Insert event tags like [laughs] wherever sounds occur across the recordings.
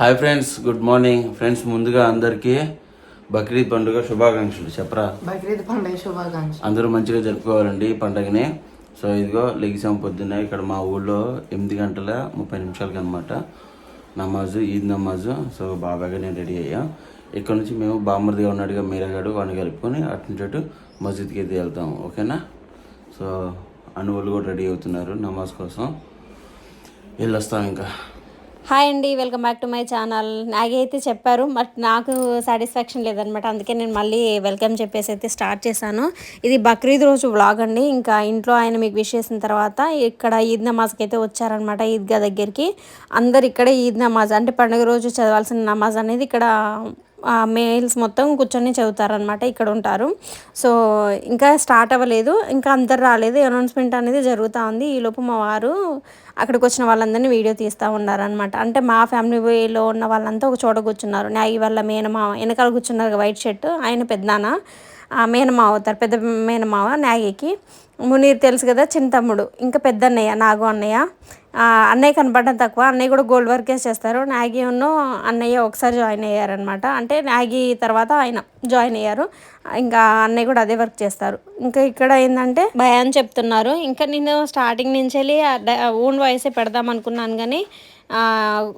Hi friends good morning friends ముందుగా అందరికీ బక్రీద్ పండుగ శుభాకాంక్షలు. చెప్పరా? బక్రీద్ పండుగ శుభాకాంక్షలు. అందరూ మంచిగా జరుపుకోవాలండి ఈ పండుగని. సో ఇదిగో లెగిసాం పొద్దున్న ఇక్కడ మా ఊళ్ళో ఎనిమిది గంటల ముప్పై నిమిషాలకి అనమాట నమాజు ఈద్ నమాజు. సో బాబాగా నేను రెడీ అయ్యా. ఇక్కడ నుంచి మేము బామ్మర్దిగా ఉన్నాడుగా మీరగాడు వాడిని కలుపుకొని అటు నుంచి అటు మసీద్కి అయితే వెళ్తాం. ఓకేనా? సో అనువులు కూడా రెడీ అవుతున్నారు నమాజ్ కోసం. వెళ్ళొస్తాం ఇంకా. హాయ్ అండి welcome back to my channel. నాకైతే చెప్పారు బట్ నాకు సాటిస్ఫాక్షన్ లేదనమాట. అందుకే నేను మళ్ళీ వెల్కమ్ చెప్పేసి అయితే స్టార్ట్ చేశాను. ఇది బక్రీద్ రోజు వ్లాగ్ అండి. ఇంకా ఇంట్లో ఆయన మీకు విష్ చేసిన తర్వాత ఇక్కడ ఈద్ నమాజ్కి అయితే వచ్చారనమాట ఈద్గా దగ్గరికి. అందరు ఇక్కడే ఈద్ నమాజ్ అంటే పండుగ రోజు చదవాల్సిన నమాజ్ అనేది ఇక్కడ మేల్స్ మొత్తం కూర్చొని చదువుతారనమాట ఇక్కడ ఉంటారు. సో ఇంకా స్టార్ట్ అవ్వలేదు. ఇంకా అందరు రాలేదు. అనౌన్స్మెంట్ అనేది జరుగుతూ ఉంది. ఈలోపు మా వారు అక్కడికి వచ్చిన వాళ్ళందరినీ వీడియో తీస్తూ ఉన్నారనమాట అంటే మా ఫ్యామిలీలో ఉన్న వాళ్ళంతా ఒక చోట కూర్చున్నారు. నాగి వాళ్ళ మేనమావ వెనకాల కూర్చున్నారు వైట్ షర్ట్. ఆయన పెద్దనా మేనమావ అవుతారు. పెద్ద మేనమావ నాగికి మునీర్ తెలుసు కదా చిన్న తమ్ముడు ఇంకా పెద్ద అన్నయ్య నాగు అన్నయ్య. అన్నయ్య కనపడడం తక్కువ. అన్నయ్య కూడా గోల్డ్ వర్కే చేస్తారు. నాగి ఉన్నో అన్నయ్య ఒకసారి జాయిన్ అయ్యారనమాట అంటే నాగి తర్వాత ఆయన జాయిన్ అయ్యారు. ఇంకా అన్నయ్య కూడా అదే వర్క్ చేస్తారు. ఇంకా ఇక్కడ ఏంటంటే భయాన్ని చెప్తున్నారు. ఇంకా నేను స్టార్టింగ్ నుంచి వెళ్ళి ఓన్ వాయిసే పెడదాం అనుకున్నాను కానీ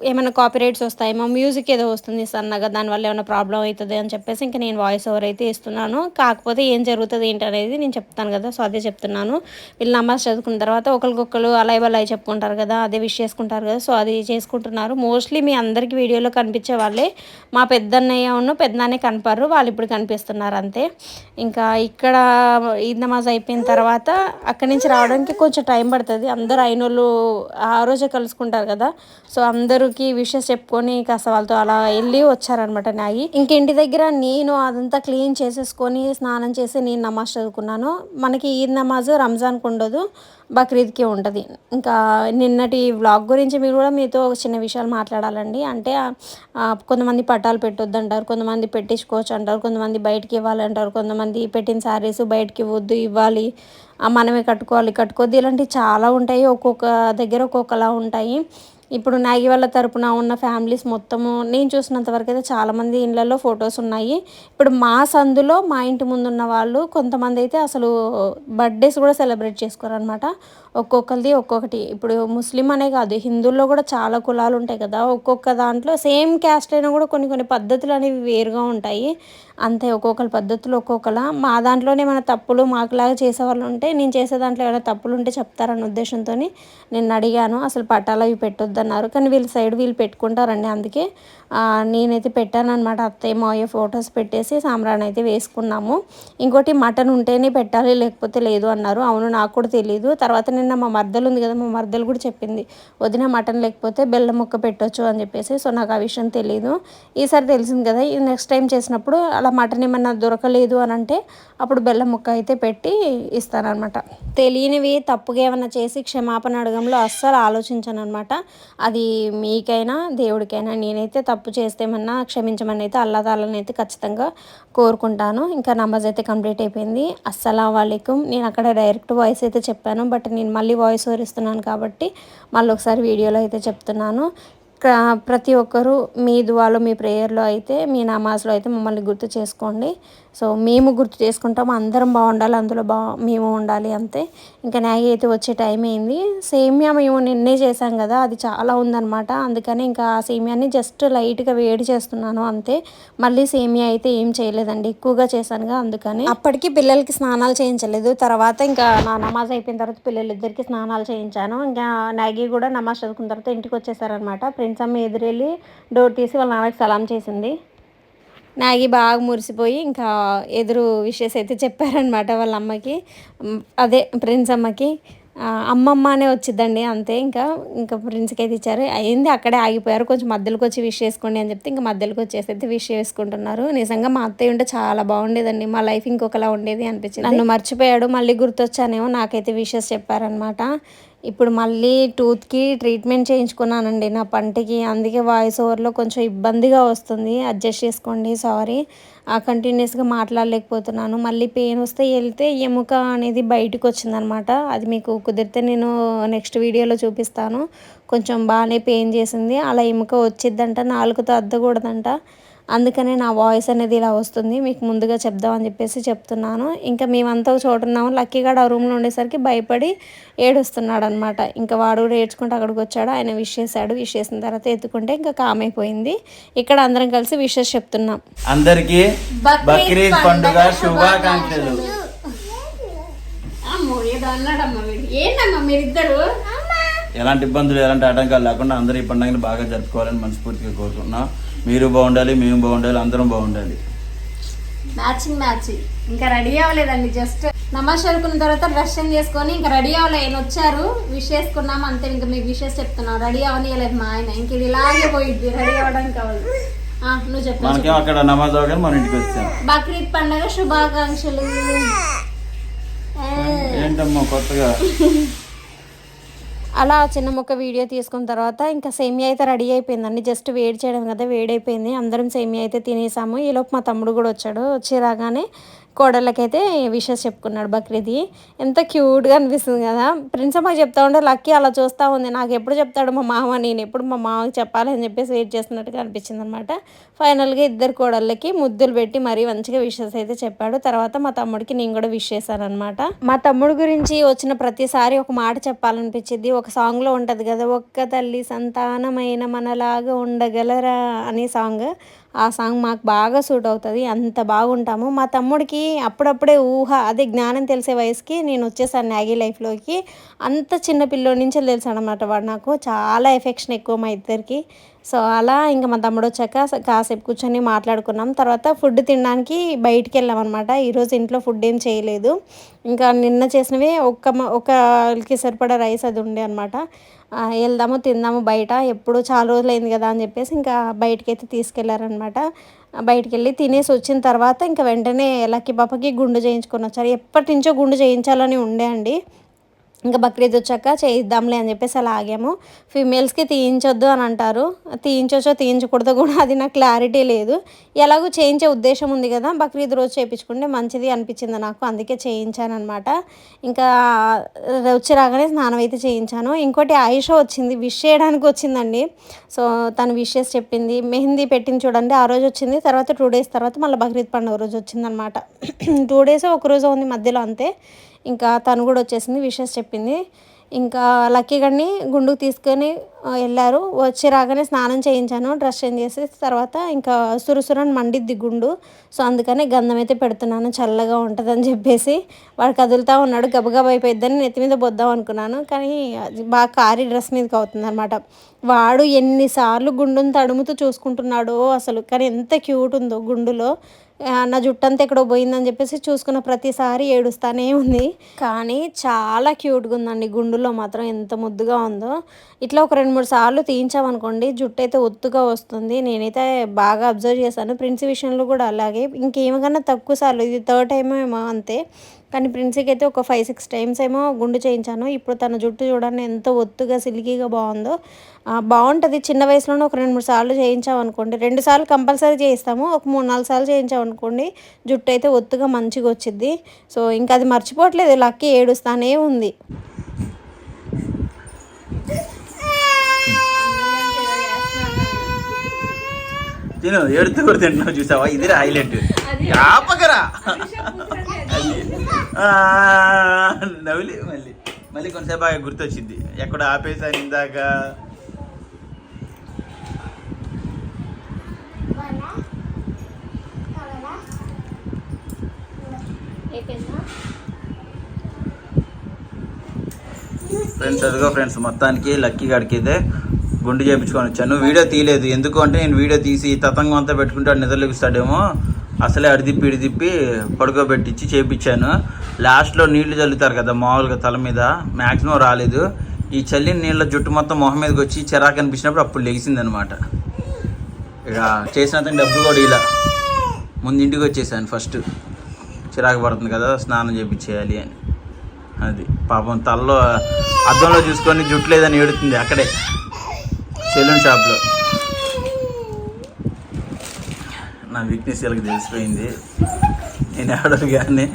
ఏమైనా కాపీరైట్స్ వస్తాయేమో మ్యూజిక్ ఏదో వస్తుంది సన్నగా దానివల్ల ఏమైనా ప్రాబ్లం అవుతుంది అని చెప్పేసి ఇంకా నేను వాయిస్ ఓవర్ అయితే ఇస్తున్నాను. కాకపోతే ఏం జరుగుతుంది ఏంటి అనేది నేను చెప్తాను కదా సో అదే చెప్తున్నాను. వీళ్ళు నమాజ్ చదువుకున్న తర్వాత ఒకరికొకరు అలాయ్ బలాయ్ చెప్పుకుంటారు కదా అదే విష్ చేసుకుంటారు కదా సో అది చేసుకుంటున్నారు. మోస్ట్లీ మీ అందరికీ వీడియోలో కనిపించే వాళ్ళే మా పెద్దన్నయ్య ఉన్న పెద్దనాన్నే కనపడరు వాళ్ళు ఇప్పుడు కనిపిస్తున్నారు అంతే. ఇంకా ఇక్కడ ఈద్ నమాజ్ అయిపోయిన తర్వాత అక్కడి నుంచి రావడానికి కొంచెం టైం పడుతుంది. అందరూ అయినోళ్ళు ఆ రోజే కలుసుకుంటారు కదా సో అందరికి విషెస్ చెప్పుకొని కాస్త వాళ్ళతో అలా వెళ్ళి వచ్చారనమాట నాగి ఇంకింటి దగ్గర నేను అదంతా క్లీన్ చేసేసుకొని స్నానం చేసి నేను నమాజ్ చదువుకున్నాను. మనకి ఈద్ నమాజ్ రంజాన్కి ఉండదు బక్రీద్కి ఉంటుంది. ఇంకా నిన్నటి వ్లాగ్ గురించి మీరు కూడా మీతో చిన్న విషయాలు మాట్లాడాలండి. అంటే కొంతమంది పట్టాలు పెట్టొద్దు అంటారు కొంతమంది పెట్టించుకోవచ్చు అంటారు కొంతమంది బయటికి ఇవ్వాలి అంటారు కొంతమంది పెట్టిన శారీస్ బయటికి ఇవ్వద్దు ఇవ్వాలి మనమే కట్టుకోవాలి కట్టుకోవద్దు ఇలాంటివి చాలా ఉంటాయి ఒక్కొక్క దగ్గర ఒక్కొక్కలా ఉంటాయి. ఇప్పుడు నాగి వాళ్ళ తరపున ఉన్న ఫ్యామిలీస్ మొత్తము నేను చూసినంత వరకు అయితే చాలామంది ఇళ్ళల్లో ఫొటోస్ ఉన్నాయి. ఇప్పుడు మా సందులో మా ఇంటి ముందు ఉన్న వాళ్ళు కొంతమంది అయితే అసలు బర్త్డేస్ కూడా సెలబ్రేట్ చేసుకోరనమాట ఒక్కొక్కరిది ఒక్కొక్కటి. ఇప్పుడు ముస్లిం అనే కాదు హిందువుల్లో కూడా చాలా కులాలు ఉంటాయి కదా ఒక్కొక్క దాంట్లో సేమ్ క్యాస్ట్ అయినా కూడా కొన్ని కొన్ని పద్ధతులు అనేవి వేరుగా ఉంటాయి. అంతే ఒక్కొక్కరి పద్ధతులు ఒక్కొక్కలా. మా దాంట్లోనే ఏమైనా తప్పులు మాకులాగా చేసే వాళ్ళు ఉంటే నేను చేసే దాంట్లో ఏమైనా తప్పులు ఉంటే చెప్తారన్న ఉద్దేశంతో నేను అడిగాను. అసలు పట్టాలు అవి పెట్టొద్దన్నారు. కానీ వీళ్ళ సైడ్ వీళ్ళు పెట్టుకుంటారండి అందుకే. నేనైతే పెట్టాను అనమాట అత్తయ్య మావయ్య ఫొటోస్ పెట్టేసి సాంబ్రాన్ అయితే వేసుకున్నాము. ఇంకోటి మటన్ ఉంటేనే పెట్టాలి లేకపోతే లేదు అన్నారు. అవును నాకు కూడా తెలియదు తర్వాత నేను నిన్న మా మర్దలు ఉంది కదా మా మర్దలు కూడా చెప్పింది వదిన మటన్ లేకపోతే బెల్లం ముక్క పెట్టొచ్చు అని చెప్పేసి. సో నాకు ఆ విషయం తెలియదు ఈసారి తెలిసింది కదా ఈ నెక్స్ట్ టైం చేసినప్పుడు అలా మటన్ ఏమన్నా దొరకలేదు అని అంటే అప్పుడు బెల్లం ముక్క అయితే పెట్టి ఇస్తానమాట తెలియనివి తప్పుగా ఏమైనా చేసి క్షమాపణ అడగంలో అస్సలు ఆలోచించను అనమాట అది మీకైనా దేవుడికైనా నేనైతే తప్పు చేస్తేమన్నా క్షమించమని అయితే అల్లాదాలని అయితే ఖచ్చితంగా కోరుకుంటాను. ఇంకా నమాజ్ అయితే కంప్లీట్ అయిపోయింది. అస్సలం వాలేకుం నేను అక్కడ డైరెక్ట్ వాయిస్ అయితే చెప్పాను బట్ నేను మళ్ళీ వాయిస్ ఓవర్ ఇస్తున్నాను కాబట్టి మళ్ళీ ఒకసారి వీడియోలో అయితే చెప్తున్నాను. ప్రతి ఒక్కరూ మీ దువాలో మీ ప్రేయర్లో అయితే మీ నమాజ్లో అయితే మమ్మల్ని గుర్తు చేసుకోండి. సో మేము గుర్తు చేసుకుంటాం అందరం బాగుండాలి అందులో బా మేము ఉండాలి అంతే. ఇంకా నాగి అయితే వచ్చే టైం అయింది. సేమియా మేము నిన్నే చేసాం కదా అది చాలా ఉందన్నమాట. అందుకని ఇంకా ఆ సేమియాని జస్ట్ లైట్గా వేడి చేస్తున్నాను అంతే. మళ్ళీ సేమియా అయితే ఏం చేయలేదండి. ఎక్కువగా చేశానుగా అందుకని. అప్పటికి పిల్లలకి స్నానాలు చేయించలేదు. తర్వాత ఇంకా నా నమాజ్ అయిపోయిన తర్వాత పిల్లలిద్దరికి స్నానాలు చేయించాను. ఇంకా నాగి కూడా నమాజ్ చదువుకున్న తర్వాత ఇంటికి వచ్చేసారనమాట ప్రిన్స్ అమ్మ ఎదురెళ్ళి డోర్ తీసి వాళ్ళ నాన్నకి సలాం చేసింది. నాగి బాగా మురిసిపోయి ఇంకా ఎదురు విషయస్ అయితే చెప్పారనమాట వాళ్ళ అమ్మకి. అదే ప్రిన్స్ అమ్మకి. అమ్మమ్మ అనే వచ్చిందండి అంతే. ఇంకా ఇంకా ప్రిన్స్కి అయితే ఇచ్చారు. అయింది అక్కడే ఆగిపోయారు. కొంచెం మధ్యలోకి వచ్చి విష్ చేసుకోండి అని చెప్తే ఇంకా మధ్యలోకి వచ్చేసి అయితే విష్ చేసుకుంటున్నారు. నిజంగా మా అత్తయ్య ఉంటే చాలా బాగుండేదండి. మా లైఫ్ ఇంకొకలా ఉండేది అనిపించింది. నన్ను మర్చిపోయాడు మళ్ళీ గుర్తొచ్చానేమో నాకైతే విషెస్ చెప్పారనమాట ఇప్పుడు మళ్ళీ టూత్కి ట్రీట్మెంట్ చేయించుకున్నానండి నా పంటికి. అందుకే వాయిస్ ఓవర్లో కొంచెం ఇబ్బందిగా వస్తుంది. అడ్జస్ట్ చేసుకోండి సారీ. కంటిన్యూస్గా మాట్లాడలేకపోతున్నాను. మళ్ళీ పెయిన్ వస్తే వెళ్తే ఎముక అనేది బయటకు వచ్చిందనమాట. అది మీకు కుదిరితే నేను నెక్స్ట్ వీడియోలో చూపిస్తాను. కొంచెం బాగానే పెయిన్ చేసింది. అలా ఎముక వచ్చిద్దంట నాలుగుతో అద్దకూడదంట అందుకనే నా వాయిస్ అనేది ఇలా వస్తుంది. మీకు ముందుగా చెప్దామని చెప్పేసి చెప్తున్నాను. ఇంకా మేమంతా ఒక చోట ఉన్నాము లక్కీగా ఆ రూమ్లో ఉండేసరికి భయపడి ఏడుస్తున్నాడు అనమాట ఇంకా వాడు కూడా ఏడ్చుకుంటూ అక్కడికి వచ్చాడు. ఆయన విష్ చేశాడు. విష్ చేసిన తర్వాత ఎత్తుకుంటే ఇంకా కామ్ అయిపోయింది ఇక్కడ అందరం కలిసి విషెస్ చెప్తున్నాం. అందరికి బక్రీద్ పండుగ శుభాకాంక్షలు. అమ్మో ఏదో అన్నాడమ్మా వీడు. ఏంటమ్మా మీరిద్దరు? ఎలాంటి ఇబ్బందులు ఎలాంటి ఆటంకాలు లేకుండా అందరూ ఈ పండుగని బాగా జరుపుకోవాలని మనస్ఫూర్తిగా కోరుకుంటున్నాం. మీరు బాగుండాలి మేము బాగుండాలి అందరం బాగుండాలి. Matching matching. ఇంకా రెడీ అవ్వలేదండి జస్ట్ నమాజ్ చదువుకున్న తర్వాత చేంజ్ చేసుకొని ఇంకా రెడీ అవ్వలే. ఆయన వచ్చారు విష్ చేసుకున్నాం అంతే ఇంకా మీకు విషెస్ చెప్తున్నాం. రెడీ అవ్వనియలేదు మా ఆయన ఇంక ఇది ఇలాగే పోయిద్ది రెడీ అవ్వడానికి అవ్వదు ఆ, నువ్వు చెప్పు. మనకేం అక్కడ నమాజ్ అవగానే మన ఇంటికి వచ్చాం. బక్రీద్ పండుగ శుభాకాంక్షలు. ఏంటమ్మా కొత్తగా? [laughs] అలా చిన్న ముక్క వీడియో తీసుకున్న తర్వాత ఇంకా సేమియా అయితే రెడీ అయిపోయిందండి జస్ట్ వేడి చేయడం కదా వేడి అయిపోయింది అందరం సేమియా అయితే తినేసాము. ఈలోపు మా తమ్ముడు కూడా వచ్చాడు. వచ్చి రాగానే కోడళ్ళకైతే విషెస్ చెప్పుకున్నాడు బక్రీది. ఎంత క్యూట్గా అనిపిస్తుంది కదా. ప్రిన్స్ అమ్మకి చెప్తా ఉంటే లక్కీ అలా చూస్తూ ఉంది. నాకు ఎప్పుడు చెప్తాడు మా మామ నేను ఎప్పుడు మా మామకి చెప్పాలి అని చెప్పేసి వెయిట్ చేస్తున్నట్టుగా అనిపించింది అనమాట ఫైనల్గా ఇద్దరు కోడళ్ళకి ముద్దులు పెట్టి మరీ మంచిగా విషెస్ అయితే చెప్పాడు. తర్వాత మా తమ్ముడికి నేను కూడా విష్ చేశాను అనమాట మా తమ్ముడు గురించి వచ్చిన ప్రతిసారి ఒక మాట చెప్పాలనిపించింది ఒక సాంగ్లో ఉంటుంది కదా ఒక్క తల్లి సంతానమైన మనలాగా ఉండగలరా అనే సాంగ్. ఆ సాంగ్ మాకు బాగా సూట్ అవుతుంది అంత బాగుంటాము. మా తమ్ముడికి అప్పుడప్పుడే ఊహ అదే జ్ఞానం తెలిసే వయసుకి నేను వచ్చేసాను నాగీ లైఫ్లోకి. అంత చిన్న పిల్లో నుంచి తెలుసు అనమాట వాడు నాకు. చాలా ఎఫెక్షన్ ఎక్కువ మా ఇద్దరికి. సో అలా ఇంకా మా తమ్ముడు వచ్చాక కాసేపు కూర్చొని మాట్లాడుకున్నాం. తర్వాత ఫుడ్ తినడానికి బయటికి వెళ్ళాం అనమాట ఈరోజు ఇంట్లో ఫుడ్ ఏం చేయలేదు. ఇంకా నిన్న చేసినవి ఒక్క మ- ఒకరికి సరిపడా రైస్ అది ఉండే అనమాట వెళ్దాము తిందాము బయట ఎప్పుడు చాలా రోజులైంది కదా అని చెప్పేసి ఇంకా బయటకైతే తీసుకెళ్ళారనమాట బయటికి వెళ్ళి తినేసి వచ్చిన తర్వాత ఇంకా వెంటనే లక్కీ పాపకి గుండు చేయించుకొని వచ్చారు. ఎప్పటి నుంచో గుండు చేయించాలని ఉండే అండి. ఇంకా బక్రీద్ వచ్చాక చేయిద్దాంలే అని చెప్పేసి అలా ఆగాము. ఫీమేల్స్కి తీయించొద్దు అని అంటారు. తీయించవచ్చో తీయించకూడదో కూడా అది నాకు క్లారిటీ లేదు. ఎలాగో చేయించే ఉద్దేశం ఉంది కదా బక్రీద్ రోజు చేయించుకుంటే మంచిది అనిపించింది నాకు. అందుకే చేయించాను అనమాట ఇంకా వచ్చి రాగానే స్నానం అయితే చేయించాను. ఇంకోటి ఆయుష వచ్చింది విష్ చేయడానికి వచ్చిందండి. సో తను విషెస్ చెప్పింది. మెహందీ పెట్టింది చూడండి ఆ రోజు వచ్చింది. తర్వాత టూ డేస్ తర్వాత మళ్ళీ బక్రీద్ పండుగ రోజు వచ్చిందనమాట టూ డేస్ ఒక రోజు ఉంది మధ్యలో అంతే. ఇంకా తను కూడా వచ్చేసింది విషెస్ చెప్పింది. ఇంకా లక్కీ గడిని గుండుకు తీసుకొని వెళ్ళారు. వచ్చి రాగానే స్నానం చేయించాను డ్రెస్ చేంజ్ చేసి తర్వాత ఇంకా సురుసురని మండిద్ది గుండు. సో అందుకని గంధం అయితే పెడుతున్నాను చల్లగా ఉంటుందని చెప్పేసి. వాడు కదులుతూ ఉన్నాడు గబగబ అయిపోయిద్దని నెత్తి మీద పొద్దాం అనుకున్నాను. కానీ అది బాగా కారి డ్రెస్ మీదకి అవుతుంది అనమాట వాడు ఎన్నిసార్లు గుండును తడుముతూ చూసుకుంటున్నాడో అసలు. కానీ ఎంత క్యూట్ ఉందో గుండులో. నా జుట్టు అంతా ఎక్కడో పోయిందని చెప్పేసి చూసుకున్న ప్రతిసారి ఏడుస్తానే ఉంది. కానీ చాలా క్యూట్గా ఉందండి. గుండులో మాత్రం ఎంత ముద్దుగా ఉందో. ఇట్లా ఒక రెండు మూడు సార్లు తీయించామనుకోండి జుట్టు అయితే ఒత్తుగా వస్తుంది. నేనైతే బాగా అబ్జర్వ్ చేశాను. ప్రిన్స్ విషయంలో కూడా అలాగే. ఇంకేమకన్నా తక్కువ సార్లు ఇది థర్డ్ టైమేమో ఏమో అంతే. కానీ ప్రిన్సీకి అయితే ఒక ఫైవ్ సిక్స్ టైమ్స్ ఏమో గుండు చేయించాను. ఇప్పుడు తన జుట్టు చూడండి ఎంత ఒత్తుగా సిల్కీగా బాగుందో. బాగుంటుంది. చిన్న వయసులోనే ఒక రెండు మూడు సార్లు చేయించామనుకోండి. రెండు సార్లు కంపల్సరీ చేయిస్తాము. ఒక మూడు నాలుగు సార్లు చేయించామనుకోండి జుట్టు అయితే ఒత్తుగా మంచిగా వచ్చింది సో ఇంకా అది మర్చిపోవట్లేదు. లక్కీ ఏడుస్తానే ఉంది. తిను ఏడుతూ కూడా తింటున్నావు చూసావా? ఇది హైలైట్ ఆపకరా నవ్వులి మళ్ళీ. మళ్ళీ కొంతసేపు బాగా గుర్తొచ్చింది. ఎక్కడ ఆపేసాను ఇందాక? ఫ్రెండ్స్ అదిగో ఫ్రెండ్స్ మొత్తానికి లక్కీ గాడికి అయితే గుండు చేయించుకొని వచ్చాను. వీడియో తీయలేదు. ఎందుకు అంటే నేను వీడియో తీసి తతంగం అంతా పెట్టుకుంటాడు వాడు నిద్రలేపిస్తాడేమో అసలే అడిదిప్పి ఇడిదిప్పి పడుకోబెట్టించి చేయించాను లాస్ట్లో నీళ్ళు చల్లుతారు కదా మామూలుగా తల మీద. మ్యాక్సిమం రాలేదు. ఈ చల్లిన నీళ్ళ జుట్టు మొత్తం మొహం మీదకి వచ్చి చిరాకు అనిపించినప్పుడు అప్పుడు లెగిసిందనమాట ఇక చేసినంత డబ్బులు కూడా ఇలా. ముందు ఇంటికి వచ్చేసాను ఫస్ట్ చిరాకు పడుతుంది కదా స్నానం చేయించేయాలి అని. అది పాపం తలలో అద్దంలో చూసుకొని జుట్టు లేదని ఏడుతుంది అక్కడే. సెలూన్ షాప్లో నా వీక్నెస్ వీళ్ళకి తెలిసిపోయింది. నేను ఆడను కానీ.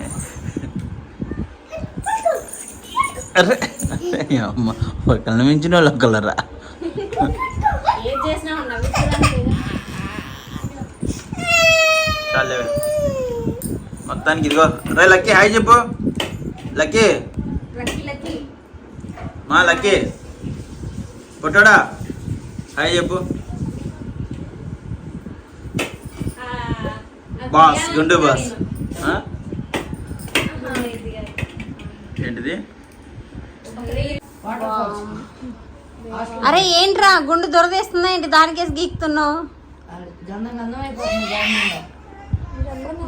అరే అమ్మ ఒకళ్ళని మించిన వాళ్ళు ఒకళ్ళరా? మొత్తానికి ఇదిగో. రే లక్కీ హాయ్ చెప్పు. లక్కీ. మా లక్కీ. పొట్టోడా హాయ్ చెప్పు. బాస్ గుండు బాస్. ఏంటిది? అరే ఏంట్రా? గుండు దొరదేస్తుందా ఏంటి? దానికేసి గీక్తున్నావు.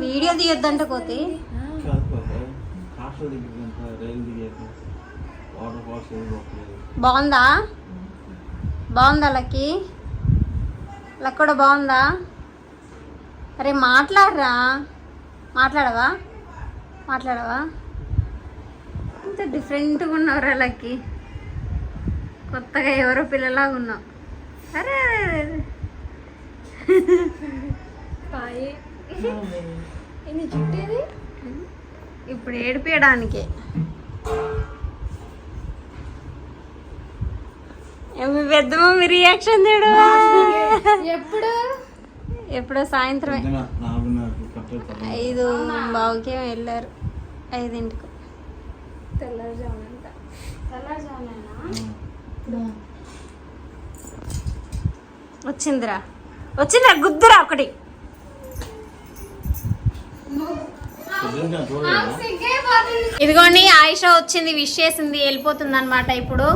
వీడియో తీయొద్దంట కోతి. బాగుందా? బాగుందా లక్కీ? లక్కడ కూడా బాగుందా? అరే మాట్లాడరా? మాట్లాడవా? మాట్లాడవా? ఇంత డిఫరెంట్గా ఉన్నావురా లక్కీ. కొత్తగా ఎవరో పిల్లలాగా ఉన్నావు. అరే అరే అరే అరే. ఇప్పుడు ఏడిపించడానికి మీ పెద్ద మమ్మీ రియాక్షన్ చూడు ఎప్పుడు? ఎప్పుడో సాయంత్రమే. కట్టెలు ఐదు బావుకే వెళ్ళారు. ఐదింటికి. వచ్చిందిరా. వచ్చిందిరా గుద్దురా ఒకటి. ఇదిగోండి ఆయిష వచ్చింది విష్ చేసింది వెళ్ళిపోతుంది అనమాట ఇప్పుడు.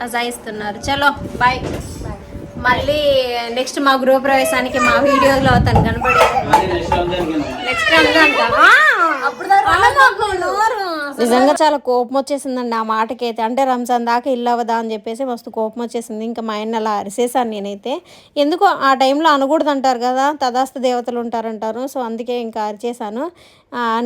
అజాయిస్తున్నారు. చలో బాయ్. మళ్ళీ నెక్స్ట్ మా గృహ ప్రవేశానికి మా వీడియోలో తను కనపడి నెక్స్ట్ నిజంగా చాలా కోపం వచ్చేసిందండి ఆ మాటకైతే. అంటే రంజాన్ దాకా ఇల్లు అవ్వదా అని చెప్పేసి మస్తు కోపం వచ్చేసింది. ఇంకా మా ఆయన అలా అరిసేసాను నేనైతే. ఎందుకో ఆ టైంలో అనకూడదు అంటారు కదా తదాస్త దేవతలు ఉంటారంటారు. సో అందుకే ఇంకా అరిచేసాను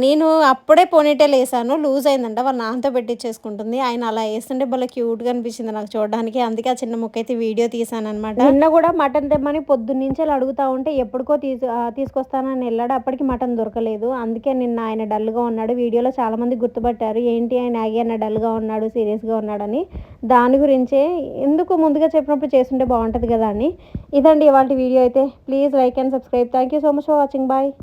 నేను అప్పుడే పోనీటైల్ వేసాను లూజ్ అయిందంట. వాళ్ళ నాన్నతో పెట్టించేసుకుంటుంది ఆయన అలా వేస్తుంటే భలే క్యూట్గా అనిపించింది నాకు చూడడానికి. అందుకే ఆ చిన్న ముక్క అయితే వీడియో తీసాను అనమాట నిన్న కూడా మటన్ తెమ్మని పొద్దున్నుంచి అడుగుతా ఉంటే ఎప్పటికో తీసు తీసుకొస్తానని వెళ్ళాడు. అప్పటికి మటన్ దొరకలేదు. అందుకే నిన్న ఆయన డల్గా ఉన్నాడు. వీడియోలో చాలామంది గుర్తుపట్టారు. ఏంటి ఆయన ఆగి అన్న డల్గా ఉన్నాడు సీరియస్గా ఉన్నాడని. దాని గురించే ఎందుకు ముందుగా చెప్పినప్పుడు చేస్తుంటే బాగుంటుంది కదా అని. ఇదండి ఇవాళ వీడియో అయితే. Please like and subscribe. Thank you so much for watching. Bye.